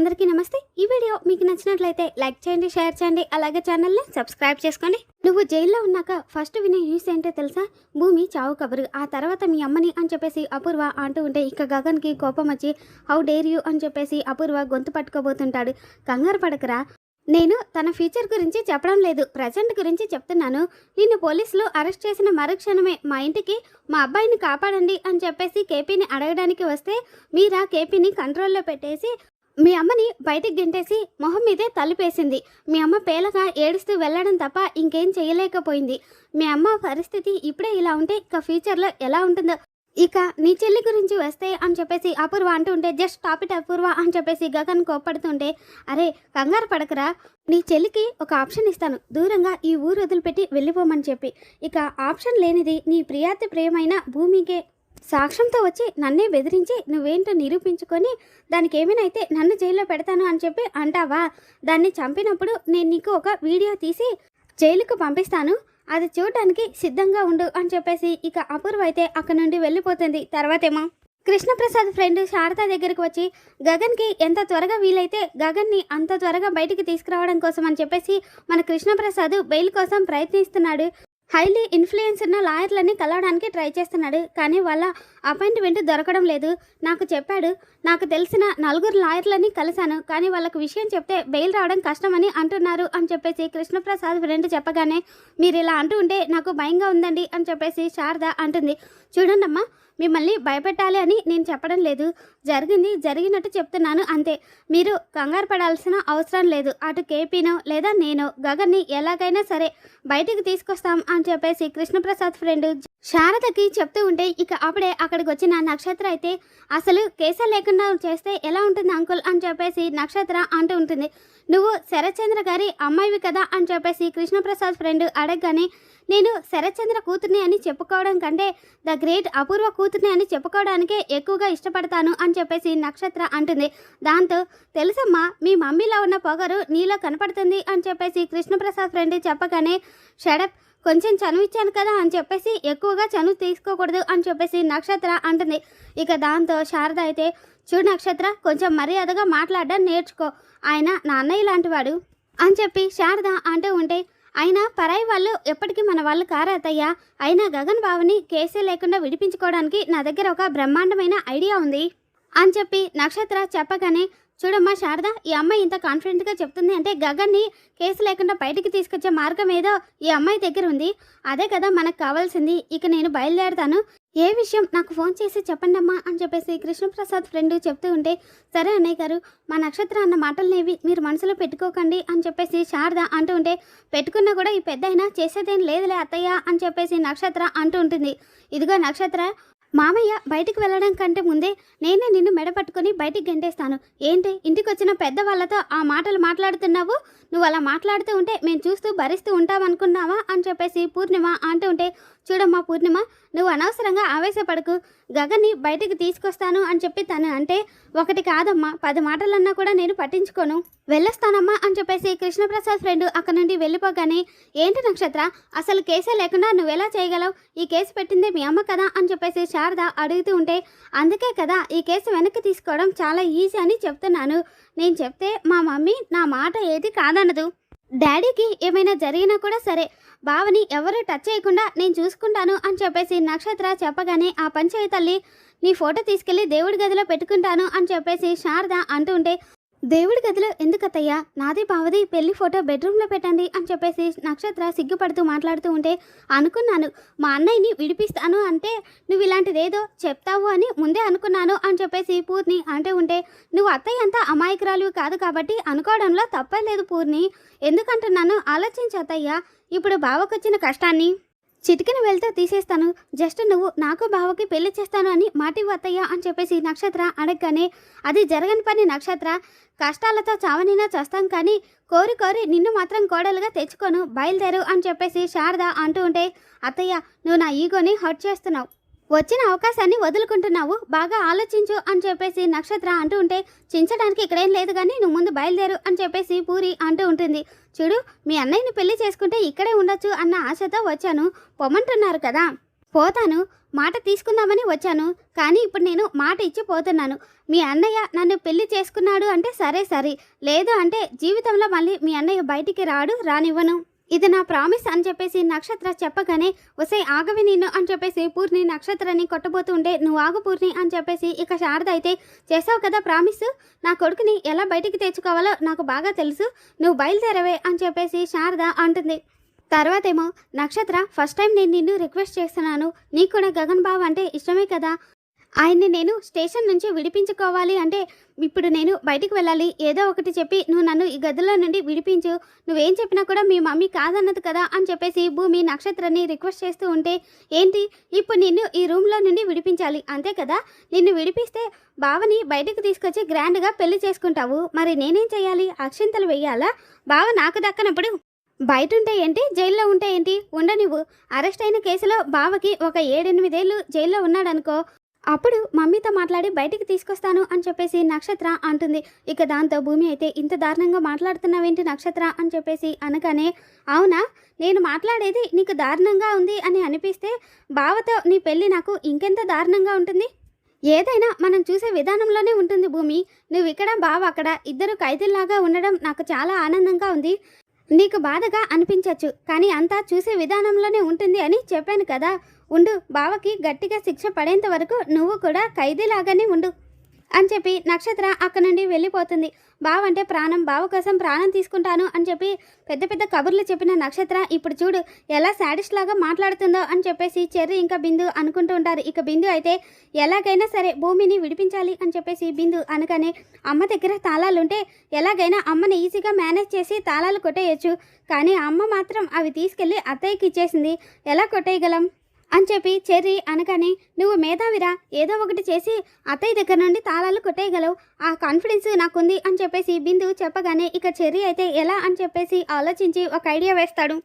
అందరికీ నమస్తే. ఈ వీడియో మీకు నచ్చినట్లయితే లైక్ చేయండి షేర్ చేయండి అలాగే ఛానల్ని సబ్స్క్రైబ్ చేసుకోండి. నువ్వు జైల్లో ఉన్నాక ఫస్ట్ వినే న్యూస్ ఏంటో తెలుసా? భూమి చావు కబురు. ఆ తర్వాత మీ అమ్మని అని చెప్పేసి అపూర్వ అంటూ ఉంటే ఇక గగన్కి కోపం వచ్చి హౌ డేర్ యూ? అని చెప్పేసి అపూర్వ గొంతు పట్టుకోబోతుంటాడు. కంగారు పడకరా. నేను తన ఫ్యూచర్ గురించి చెప్పడం లేదు ప్రజెంట్ గురించి చెప్తున్నాను. నిన్ను పోలీసులు అరెస్ట్ చేసిన మరుక్షణమే మా ఇంటికి మా అబ్బాయిని కాపాడండి అని చెప్పేసి కేపీని అడగడానికి వస్తే మీరా కేపీని కంట్రోల్లో పెట్టేసి మీ అమ్మని బయటికి గెంటేసి మొహం మీదే తలుపేసింది. మీ అమ్మ పేలగా ఏడుస్తూ వెళ్ళడం తప్ప ఇంకేం చేయలేకపోయింది. మీ అమ్మ పరిస్థితి ఇప్పుడే ఇలా ఉంటే ఇక ఫ్యూచర్లో ఎలా ఉంటుందో? ఇక నీ చెల్లి గురించి వస్తే అని చెప్పేసి అపూర్వ అంటూ ఉంటే జస్ట్ టాప్ ఇట్ అపూర్వ అని చెప్పేసి గగన్ కోప్పడుతుంటే అరే కంగారు పడకరా. నీ చెల్లికి ఒక ఆప్షన్ ఇస్తాను. దూరంగా ఈ ఊరు వదిలిపెట్టి వెళ్ళిపోమని చెప్పి. ఇక ఆప్షన్ లేనిది నీ ప్రియాతి ప్రియమైన భూమికే సాక్ష్యంతో వచ్చి నన్నే బెదిరించి నువ్వేంటో నిరూపించుకొని దానికి ఏమైనా అయితే నన్ను జైల్లో పెడతాను అని చెప్పి అంటావా? దాన్ని చంపినప్పుడు నేను నీకు ఒక వీడియో తీసి జైలుకు పంపిస్తాను. అది చూడటానికి సిద్ధంగా ఉండు అని చెప్పేసి ఇక అపూర్వ అయితే అక్కడ నుండి వెళ్ళిపోతుంది. తర్వాతేమో కృష్ణప్రసాద్ ఫ్రెండ్ శారద దగ్గరికి వచ్చి గగన్కి ఎంత త్వరగా వీలైతే గగన్ని అంత త్వరగా బయటికి తీసుకురావడం కోసం అని చెప్పేసి మన కృష్ణప్రసాద్ బెయిల్ కోసం ప్రయత్నిస్తున్నాడు. హైలీ ఇన్ఫ్లుయెన్స్ ఉన్న లాయర్లని కలవడానికి ట్రై చేస్తున్నాడు. కానీ వాళ్ళ అపాయింట్మెంట్ దొరకడం లేదు. నాకు చెప్పాడు నాకు తెలిసిన నలుగురు లాయర్లని కలిశాను. కానీ వాళ్ళకు విషయం చెప్తే బెయిల్ రావడం కష్టమని అంటున్నారు అని చెప్పేసి కృష్ణప్రసాద్ ఫ్రెండ్ చెప్పగానే మీరు ఇలా అంటూ ఉంటే నాకు భయంగా ఉందండి అని చెప్పేసి శారద అంటుంది. చూడండమ్మా మిమ్మల్ని భయపెట్టాలి అని నేను చెప్పడం లేదు. జరిగింది జరిగినట్టు చెప్తున్నాను అంతే. మీరు కంగారు పడాల్సిన అవసరం లేదు. అటు కేపీనో లేదా నేను గగన్ని ఎలాగైనా సరే బయటికి తీసుకొస్తాం అని చెప్పేసి కృష్ణప్రసాద్ ఫ్రెండ్ శారదకి చెప్తూ ఉంటే ఇక అప్పుడే అక్కడికి వచ్చిన నక్షత్ర అయితే అసలు కేసులు లేకుండా చేస్తే ఎలా ఉంటుంది అంకుల్ అని చెప్పేసి నక్షత్ర అంటూ ఉంటుంది. నువ్వు శరత్చంద్ర గారి అమ్మాయివి కదా అని చెప్పేసి కృష్ణప్రసాద్ ఫ్రెండ్ అడగగానే నేను శరత్చంద్ర కూతుర్ని అని చెప్పుకోవడం కంటే ద గ్రేట్ అపూర్వ కూతుర్ని అని చెప్పుకోవడానికే ఎక్కువగా ఇష్టపడతాను అని చెప్పేసి నక్షత్ర అంటుంది. దాంతో తెలుసమ్మా మీ మమ్మీలో ఉన్న పొగరు నీలో కనపడుతుంది అని చెప్పేసి కృష్ణప్రసాద్ ఫ్రెండ్ చెప్పగానే షడప్ కొంచెం చనువు ఇచ్చాను కదా అని చెప్పేసి ఎక్కువగా చనువు తీసుకోకూడదు అని చెప్పేసి నక్షత్ర అంటుంది. ఇక దాంతో శారద అయితే చూడు నక్షత్ర కొంచెం మర్యాదగా మాట్లాడడం నేర్చుకో. ఆయన నా అన్నయ్య లాంటివాడు అని చెప్పి శారద అంటూ ఉంటే అయినా పరాయి వాళ్ళు ఎప్పటికీ మన వాళ్ళు కారాతయ్యా అయినా గగన్ బాబుని కేసే లేకుండా విడిపించుకోవడానికి నా దగ్గర ఒక బ్రహ్మాండమైన ఐడియా ఉంది. అని చెప్పి నక్షత్ర చెప్పగానే చూడమ్మా శారద ఈ అమ్మాయి ఇంత కాన్ఫిడెంట్గా చెప్తుంది అంటే గగన్ని కేసు లేకుండా బయటికి తీసుకొచ్చే మార్గం ఏదో ఈ అమ్మాయి దగ్గర ఉంది. అదే కదా మనకు కావాల్సింది. ఇక నేను బయలుదేరుతాను. ఏ విషయం నాకు ఫోన్ చేసి చెప్పండి అమ్మా అని చెప్పేసి కృష్ణప్రసాద్ ఫ్రెండ్ చెప్తూ ఉంటే సరే అన్నయ్య గారు మా నక్షత్ర అన్న మాటలనేవి మీరు మనసులో పెట్టుకోకండి అని చెప్పేసి శారద అంటూ ఉంటే పెట్టుకున్నా కూడా ఈ పెద్ద అయినా చేసేదేం లేదులే అత్తయ్య అని చెప్పేసి నక్షత్ర అంటూ ఉంటుంది. ఇదిగో నక్షత్ర మామయ్య బయటికి వెళ్ళడం కంటే ముందే నేనే నిన్ను మెడ పట్టుకొని బయటికి గంటేస్తాను. ఏంటి? ఇంటికి వచ్చిన పెద్దవాళ్ళతో ఆ మాటలు మాట్లాడుతున్నావు? నువ్వు అలా మాట్లాడుతూ ఉంటే మేము చూస్తూ భరిస్తూ ఉంటామనుకున్నావా? అని చెప్పేసి పూర్ణిమ అంటూ ఉంటే చూడమ్మా పూర్ణిమ నువ్వు అనవసరంగా ఆవేశపడకు. గగన్ని బయటికి తీసుకొస్తాను అని చెప్పి తను అంటే ఒకటి కాదమ్మా పది మాటలన్నా కూడా నేను పట్టించుకోను. వెళ్ళొస్తానమ్మా అని చెప్పేసి కృష్ణప్రసాద్ ఫ్రెండ్ అక్కడ నుండి వెళ్ళిపోగానే ఏంటి నక్షత్ర అసలు కేసే లేకుండా నువ్వెలా చేయగలవు? ఈ కేసు పెట్టిందే మీ అమ్మ కదా? అని చెప్పేసి శారద అడుగుతూ ఉంటే అందుకే కదా ఈ కేసు వెనక్కి తీసుకోవడం చాలా ఈజీ అని చెప్తున్నాను. నేను చెప్తే మా మమ్మీ నా మాట ఏది కాదనదు. డాడీకి ఏమైనా జరిగినా కూడా సరే బావని ఎవరు టచ్ చేయకుండా నేను చూసుకుంటాను అని చెప్పేసి నక్షత్ర చెప్పగానే ఆ పంచాయి తల్లి నీ ఫోటో తీసుకెళ్ళి దేవుడి గదిలో పెట్టుకుంటాను అని చెప్పేసి శారద అంటూ ఉంటే దేవుడి గదిలో ఎందుకత్తయ్యా? నాది బావది పెళ్ళి ఫోటో బెడ్రూమ్లో పెట్టండి అని చెప్పేసి నక్షత్ర సిగ్గుపడుతూ మాట్లాడుతూ ఉంటే అనుకున్నాను. మా అన్నయ్యని విడిపిస్తాను అంటే నువ్వు ఇలాంటిదేదో చెప్తావు అని ముందే అనుకున్నాను అని చెప్పేసి పూర్ణి అంటూ ఉంటే నువ్వు అత్తయ్య అంతా అమాయకురాలు కాదు కాబట్టి అనుకోవడంలో తప్పలేదు పూర్ణి. ఎందుకంటున్నాను? ఆలోచించి అత్తయ్యా. ఇప్పుడు బావకొచ్చిన కష్టాన్ని చిటికిన వెళ్తే తీసేస్తాను. జస్ట్ నువ్వు నాకు బావకి పెళ్ళి చేస్తాను అని మాటి వత్తయ్యా అని చెప్పేసి నక్షత్ర అడగగానే అది జరగని పని నక్షత్ర. కష్టాలతో చావనైనా చేస్తాం కానీ కోరి కోరి నిన్ను మాత్రం కోడలుగా తెచ్చుకోను బయలుదేరు అని చెప్పేసి శారద అంటూ ఉంటే అత్తయ్య నువ్వు నా ఈగోని హర్ట్ చేస్తున్నావు. వచ్చిన అవకాశాన్ని వదులుకుంటున్నావు. బాగా ఆలోచించు అని చెప్పేసి నక్షత్ర అంటూ ఉంటే చించడానికి ఇక్కడేం లేదు కానీ నువ్వు ముందు బయలుదేరు అని చెప్పేసి పూరి అంటూ ఉంటుంది. చూడు మీ అన్నయ్యని పెళ్ళి చేసుకుంటే ఇక్కడే ఉండొచ్చు అన్న ఆశతో వచ్చాను. పొమ్మంటున్నారు కదా. పోతాను. మాట తీసుకుందామని వచ్చాను. కానీ ఇప్పుడు నేను మాట ఇచ్చి పోతున్నాను. మీ అన్నయ్య నన్ను పెళ్ళి చేసుకున్నాడు అంటే సరే సరే. లేదు అంటే జీవితంలో మళ్ళీ మీ అన్నయ్య బయటికి రాడు రానివ్వను. ఇది నా ప్రామిస్ అని చెప్పేసి నక్షత్ర చెప్పగానే ఒసే ఆగవి నిన్ను అని చెప్పేసి పూర్ణి నక్షత్రాన్ని కొట్టబోతుండే ఉంటే నువ్వు ఆగు పూర్ణి అని చెప్పేసి ఇక శారద అయితే చేసావు కదా ప్రామిస్? నా కొడుకుని ఎలా బయటికి తెచ్చుకోవాలో నాకు బాగా తెలుసు. నువ్వు బయలుదేరవే అని చెప్పేసి శారద అంటుంది. తర్వాతేమో నక్షత్ర ఫస్ట్ టైం నేను నిన్ను రిక్వెస్ట్ చేస్తున్నాను. నీకు కూడా గగన్ బాబు అంటే ఇష్టమే కదా. ఆయన్ని నేను స్టేషన్ నుంచి విడిపించుకోవాలి అంటే ఇప్పుడు నేను బయటికి వెళ్ళాలి. ఏదో ఒకటి చెప్పి నువ్వు నన్ను ఈ గదిలో నుండి విడిపించు. నువ్వేం చెప్పినా కూడా మీ మమ్మీ కాదన్నది కదా అని చెప్పేసి భూమి నక్షత్రాన్ని రిక్వెస్ట్ చేస్తూ ఉంటే ఏంటి? ఇప్పుడు నిన్ను ఈ రూమ్లో నుండి విడిపించాలి. అంతే కదా? నిన్ను విడిపిస్తే బావని బయటకు తీసుకొచ్చి గ్రాండ్గా పెళ్ళి చేసుకుంటావు. మరి నేనేం చేయాలి? అక్షింతలు వెయ్యాలా? బావ నాకు దక్కనప్పుడు బయట ఉంటే ఏంటి? జైల్లో ఉంటే ఏంటి? ఉండనివ్వు. అరెస్ట్ అయిన కేసులో బావకి ఒక ఏడెనిమిదేళ్ళు జైల్లో ఉన్నాడనుకో అప్పుడు మమ్మీతో మాట్లాడి బయటికి తీసుకొస్తాను అని చెప్పేసి నక్షత్ర అంటుంది. ఇక దాంతో భూమి అయితే ఇంత దారుణంగా మాట్లాడుతున్నావేంటి నక్షత్ర అని చెప్పేసి అనగానే అవునా? నేను మాట్లాడేది నీకు దారుణంగా ఉంది అని అనిపిస్తే బావతో నీ పెళ్ళి నాకు ఇంకెంత దారుణంగా ఉంటుంది? ఏదైనా మనం చూసే విధానంలోనే ఉంటుంది భూమి. నువ్వు ఇక్కడ బావ అక్కడ ఇద్దరు ఖైదీల్లాగా ఉండడం నాకు చాలా ఆనందంగా ఉంది. నీకు బాధగా అనిపించవచ్చు కానీ అంతా చూసే విధానంలోనే ఉంటుంది అని చెప్పాను కదా. ఉండు బావకి గట్టిగా శిక్ష పడేంత వరకు నువ్వు కూడా ఖైదీలాగానే ఉండు. అని చెప్పి నక్షత్ర అక్కడ నుండి వెళ్ళిపోతుంది. బావ అంటే ప్రాణం బావ కోసం ప్రాణం తీసుకుంటాను అని చెప్పి పెద్ద పెద్ద కబుర్లు చెప్పిన నక్షత్ర ఇప్పుడు చూడు ఎలా శాడిస్ట్ లాగా మాట్లాడుతుందో అని చెప్పేసి చెర్రి ఇంకా బిందు అనుకుంటూ ఉంటారు. ఇక బిందు అయితే ఎలాగైనా సరే భూమిని విడిపించాలి అని చెప్పేసి బిందు అనగానే అమ్మ దగ్గర తాళాలుంటే ఎలాగైనా అమ్మని ఈజీగా మేనేజ్ చేసి తాళాలు కొట్టేయచ్చు. కానీ అమ్మ మాత్రం అవి తీసుకెళ్ళి అత్తయ్యకి ఇచ్చేసింది. ఎలా కొట్టేయగలం? అని చెప్పి చెర్రీ అనగానే నువ్వు మేధావిరా? ఏదో ఒకటి చేసి అత్తయ్య దగ్గర నుండి తాళాలు కొట్టేయగలవు. ఆ కాన్ఫిడెన్స్ నాకుంది అని చెప్పేసి బిందు చెప్పగానే ఇక చెర్రీ అయితే ఎలా? అని చెప్పేసి ఆలోచించి ఒక ఐడియా వేస్తాడు.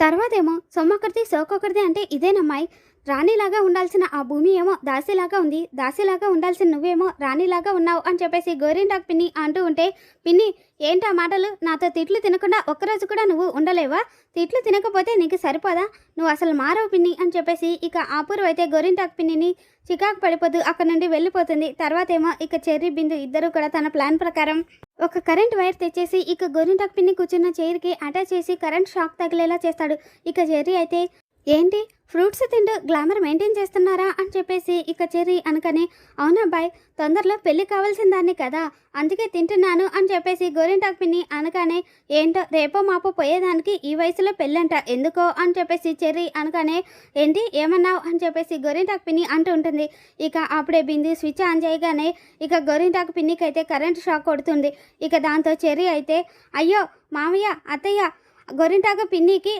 తర్వాతేమో సొమ్మొకరిది సోకొకరిది అంటే ఇదేనమ్మాయి రాణిలాగా ఉండాల్సిన ఆ భూమి ఏమో దాసిలాగా ఉంది. దాసిలాగా ఉండాల్సిన నువ్వేమో రాణిలాగా ఉన్నావు అని చెప్పేసి గోరింటాక్ పిన్ని అంటూ ఉంటే పిన్ని ఏంటి ఆ మాటలు? నాతో తిట్లు తినకుండా ఒక్కరోజు కూడా నువ్వు ఉండలేవా? తిట్లు తినకపోతే నీకు సరిపోదా? నువ్వు అసలు మారవు పిన్ని అని చెప్పేసి ఇక ఆపూర్వ అయితే గోరింటాక్ పిన్నిని చికాకు పడిపోతూ అక్కడ నుండి వెళ్ళిపోతుంది. తర్వాతేమో ఇక చెర్రీ బిందు ఇద్దరు కూడా తన ప్లాన్ ప్రకారం ఒక కరెంట్ వైర్ తెచ్చేసి ఇక గోరింటాక్ పిన్ని కూర్చున్న చైర్కి అటాచ్ చేసి కరెంట్ షాక్ తగిలేలా చేస్తాడు. ఇక జెర్రీ అయితే ఏంటి? ఫ్రూట్స్ తింటూ గ్లామర్ మెయింటైన్ చేస్తున్నారా అని చెప్పేసి ఇక చెర్రీ అనకనే అవునబ్బాయ్ తొందరలో పెళ్ళి కావాల్సిన దాన్ని కదా అందుకే తింటున్నాను అని చెప్పేసి గోరింటాకు పిన్ని అనగానే ఏంటో రేపో మాపో పోయేదానికి ఈ వయసులో పెళ్ళంట ఎందుకో? అని చెప్పేసి చెర్రీ అనగానే ఏంటి ఏమన్నావు? అని చెప్పేసి గోరింటాకు పిన్ని అంటూ ఉంటుంది. ఇక అప్పుడే బింది స్విచ్ ఆన్ చేయగానే ఇక గోరింటాకు పిన్నికి అయితే కరెంట్ షాక్ కొడుతుంది. ఇక దాంతో చెర్రీ అయితే అయ్యో మామయ్య అత్తయ్య గొరింటాకు పిన్నికి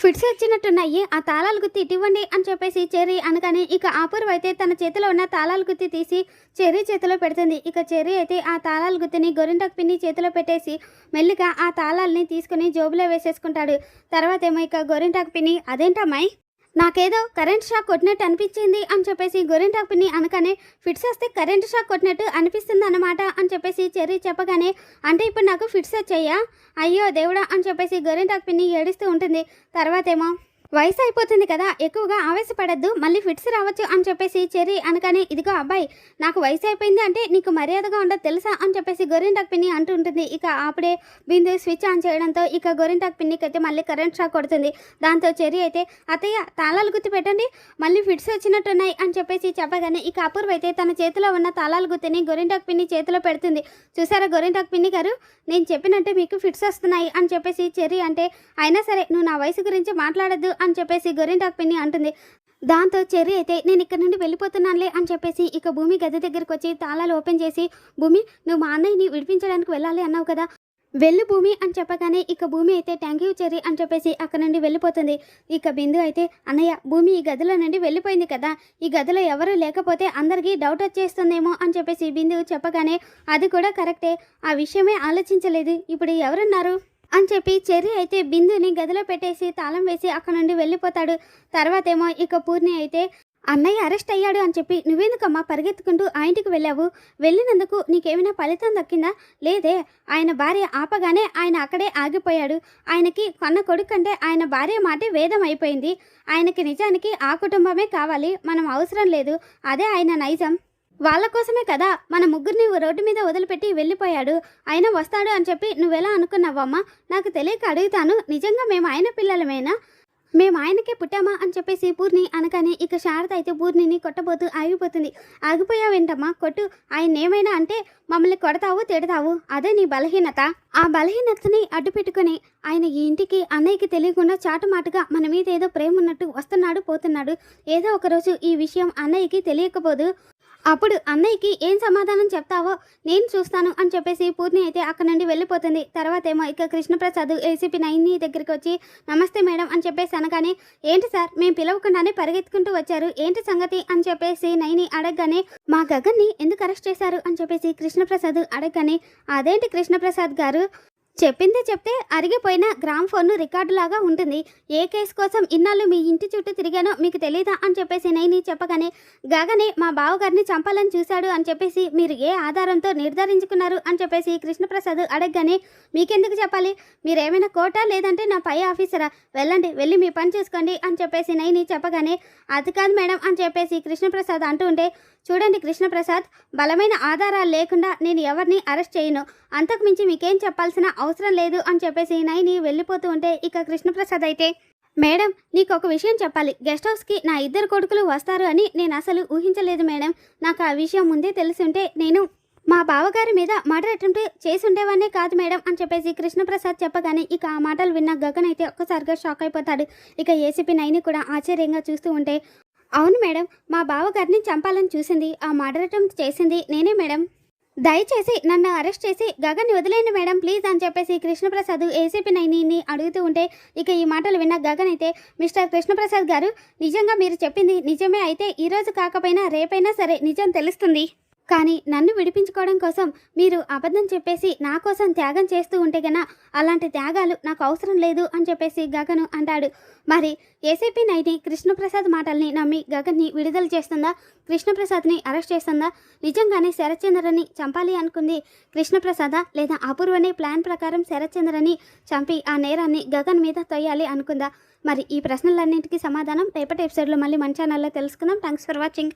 ఫిట్స్ వచ్చినట్టున్నాయి. ఆ తాళాలు గుత్తి ఇటివ్వండి అని చెప్పేసి చెర్రీ అనగానే ఇక అపూర్వ అయితే తన చేతిలో ఉన్న తాళాలు గుత్తి తీసి చెర్రీ చేతిలో పెడుతుంది. ఇక చెర్రీ అయితే ఆ తాళాలు గుత్తిని గొరింటకు పిన్ని చేతిలో పెట్టేసి మెల్లిగా ఆ తాళాలని తీసుకుని జోబులో వేసేసుకుంటాడు. తర్వాత ఏమో ఇక గొరింటాకు పిన్ని అదేంటమ్మాయి? నాకేదో కరెంట్ షాక్ కొట్టినట్టు అనిపించింది అని చెప్పేసి గొరింటాకు పిన్ని అనగానే ఫిట్స్ వస్తే కరెంట్ షాక్ కొట్టినట్టు అనిపిస్తుంది అన్నమాట అని చెప్పేసి చెర్రీ చెప్పగానే అంటే ఇప్పుడు నాకు ఫిట్స్ వచ్చాయా? అయ్యో దేవుడా అని చెప్పేసి గొరింటాకు పిన్ని ఏడుస్తూ ఉంటుంది. తర్వాతేమో వయసు అయిపోతుంది కదా ఎక్కువగా ఆవేశపడద్దు మళ్ళీ ఫిట్స్ రావచ్చు అని చెప్పేసి చెర్రీ అనగానే ఇదిగో అబ్బాయి నాకు వయసు అయిపోయింది అంటే నీకు మర్యాదగా ఉండదు తెలుసా అని చెప్పేసి గొరింటాక్ పిన్ని అంటూ ఉంటుంది. ఇక అప్పుడే బిందు స్విచ్ ఆన్ చేయడంతో ఇక గొరింటాక్ పిన్నికి అయితే మళ్ళీ కరెంట్ షాక్ కొడుతుంది. దాంతో చెర్రీ అయితే అత్తయ్య తాళాలు గుర్తు పెట్టండి మళ్ళీ ఫిట్స్ వచ్చినట్టున్నాయి అని చెప్పేసి చెప్పగానే ఇక అపూర్వ అయితే తన చేతిలో ఉన్న తాళాలు గుర్తుని గొరింటాక్ పిన్ని చేతిలో పెడుతుంది. చూసారా గొరింటాక్ పిన్ని గారు నేను చెప్పినట్టే మీకు ఫిట్స్ వస్తున్నాయి అని చెప్పేసి చెర్రీ అంటే అయినా సరే నువ్వు నా వయసు గురించి మాట్లాడద్దు అని చెప్పేసి గొరింటాక్ పిన్ని అంటుంది. దాంతో చెర్రీ అయితే నేను ఇక్కడ నుండి వెళ్ళిపోతున్నానులే అని చెప్పేసి ఇక భూమి గది దగ్గరికి వచ్చి తాళాలు ఓపెన్ చేసి భూమి నువ్వు మా అన్నయ్యని విడిపించడానికి వెళ్ళాలి అన్నావు కదా. వెళ్ళు భూమి అని చెప్పగానే ఇక భూమి అయితే థ్యాంక్ యూ చెర్రీ అని చెప్పేసి అక్కడ నుండి వెళ్ళిపోతుంది. ఇక బిందు అయితే అన్నయ్య భూమి ఈ గదిలో నుండి వెళ్ళిపోయింది కదా. ఈ గదిలో ఎవరు లేకపోతే అందరికీ డౌట్ వచ్చేస్తుందేమో అని చెప్పేసి బిందు చెప్పగానే అది కూడా కరెక్టే. ఆ విషయమే ఆలోచించలేదు. ఇప్పుడు ఎవరున్నారు? అని చెప్పి చెర్రీ అయితే బిందుని గదిలో పెట్టేసి తాళం వేసి అక్కడ నుండి వెళ్ళిపోతాడు. తర్వాతేమో ఇక పూర్ణి అయితే అన్నయ్య అరెస్ట్ అయ్యాడు అని చెప్పి నువ్వెందుకమ్మా పరిగెత్తుకుంటూ ఆ ఇంటికి వెళ్ళావు? వెళ్ళినందుకు నీకేమైనా ఫలితం దక్కిందా? లేదే ఆయన భార్య ఆపగానే ఆయన అక్కడే ఆగిపోయాడు. ఆయనకి కొన్న కొడుకంటే ఆయన భార్య మాటే వేదం అయిపోయింది. ఆయనకి నిజానికి ఆ కుటుంబమే కావాలి. మనం అవసరం లేదు. అదే ఆయన నైజం. వాళ్ళ కోసమే కదా మన ముగ్గురిని రోడ్డు మీద వదిలిపెట్టి వెళ్ళిపోయాడు. ఆయన వస్తాడు అని చెప్పి నువ్వెలా అనుకున్నావమ్మా? నాకు తెలియక అడుగుతాను. నిజంగా మేము ఆయన పిల్లలమేనా? మేము ఆయనకే పుట్టామా అని చెప్పేసి పూర్ణి అనగానే ఇక శారద అయితే పూర్ణిని కొట్టబోతూ ఆగిపోతుంది. ఆగిపోయావేంటమ్మా? కొట్టు. ఆయన ఏమైనా అంటే మమ్మల్ని కొడతావు తిడతావు. అదే నీ బలహీనత. ఆ బలహీనతని అడ్డు పెట్టుకుని ఆయన ఈ ఇంటికి అన్నయ్యకి తెలియకుండా చాటుమాటుగా మన మీద ఏదో ప్రేమ ఉన్నట్టు వస్తున్నాడు పోతున్నాడు. ఏదో ఒకరోజు ఈ విషయం అన్నయ్యకి తెలియకపోదు. అప్పుడు అన్నయ్యకి ఏం సమాధానం చెప్తావో నేను చూస్తాను అని చెప్పేసి పూర్ణి అయితే అక్కడ నుండి వెళ్ళిపోతుంది. తర్వాత ఏమో ఇక కృష్ణప్రసాద్ ఏసీపీ నైని దగ్గరికి వచ్చి నమస్తే మేడం అని చెప్పేసి అనగానే ఏంటి సార్ మేము పిలవకుండానే పరిగెత్తుకుంటూ వచ్చారు. ఏంటి సంగతి? అని చెప్పేసి నైని అడగగానే మా గగన్ని ఎందుకు అరెస్ట్ చేశారు? అని చెప్పేసి కృష్ణప్రసాద్ అడగగానే అదేంటి కృష్ణప్రసాద్ గారు? చెప్పిందే చెప్తే అరిగిపోయిన గ్రామ్ ఫోన్ రికార్డు లాగా ఉంటుంది. ఏ కేసు కోసం ఇన్నాళ్ళు మీ ఇంటి చుట్టూ తిరిగానో మీకు తెలీదా అని చెప్పేసి నైని చెప్పగానే గగనే మా బావగారిని చంపాలని చూశాడు అని చెప్పేసి మీరు ఏ ఆధారంతో నిర్ధారించుకున్నారు? అని చెప్పేసి కృష్ణప్రసాద్ అడగగానే మీకెందుకు చెప్పాలి? మీరేమైనా కోటా లేదంటే నా పై ఆఫీసరా? వెళ్ళండి వెళ్ళి మీ పని చూసుకోండి అని చెప్పేసి నైని చెప్పగానే అది కాదు మేడం అని చెప్పేసి కృష్ణప్రసాద్ అంటూ ఉంటే చూడండి కృష్ణప్రసాద్ బలమైన ఆధారాలు లేకుండా నేను ఎవరిని అరెస్ట్ చేయను. అంతకు మించి మీకేం చెప్పాల్సిన అవసరం లేదు అని చెప్పేసి నైని వెళ్ళిపోతూ ఉంటే ఇక కృష్ణప్రసాద్ అయితే మేడం నీకు ఒక విషయం చెప్పాలి. గెస్ట్ హౌస్కి నా ఇద్దరు కొడుకులు వస్తారు అని నేను అసలు ఊహించలేదు మేడం. నాకు ఆ విషయం ముందే తెలిసి ఉంటే నేను మా బావగారి మీద మర్డర్ అటెంప్ట్ చేసి ఉండేవానే కాదు మేడం అని చెప్పేసి కృష్ణప్రసాద్ చెప్పగానే ఇక ఆ మాటలు విన్న గగన్ అయితే ఒక్కసారిగా షాక్ అయిపోతాడు. ఇక ఏసీపీ నైని కూడా ఆశ్చర్యంగా చూస్తూ ఉంటే అవును మేడం మా బావగారిని చంపాలని చూసింది ఆ మర్డర్ అటెంప్ట్ చేసింది నేనే మేడం. దయచేసి నన్ను అరెస్ట్ చేసి గగన్ని వదిలేండి మేడం ప్లీజ్ అని చెప్పేసి కృష్ణప్రసాద్ ఏసీపీ నైనిని అడుగుతూ ఉంటే ఇక ఈ మాటలు విన్న గగన్ అయితే మిస్టర్ కృష్ణప్రసాద్ గారు నిజంగా మీరు చెప్పింది నిజమే అయితే ఈరోజు కాకపోయినా రేపైనా సరే నిజం తెలుస్తుంది. కానీ నన్ను విడిపించుకోవడం కోసం మీరు అబద్ధం చెప్పేసి నా కోసం త్యాగం చేస్తూ ఉంటే గన అలాంటి త్యాగాలు నాకు అవసరం లేదు అని చెప్పేసి గగను అంటాడు. మరి ఏసీపీ నైని కృష్ణప్రసాద్ మాటల్ని నమ్మి గగన్ని విడుదల చేస్తుందా? కృష్ణప్రసాద్ని అరెస్ట్ చేస్తుందా? నిజంగానే శరత్చంద్రని చంపాలి అనుకుంది కృష్ణప్రసాద లేదా అపూర్వని ప్లాన్ ప్రకారం శరత్చంద్రని చంపి ఆ నేరాన్ని గగన్ మీద తొయ్యాలి అనుకుందా? మరి ఈ ప్రశ్నలన్నింటికీ సమాధానం రేపటి ఎపిసోడ్లో మళ్ళీ మన ఛానల్లో తెలుసుకుందాం. Thanks for watching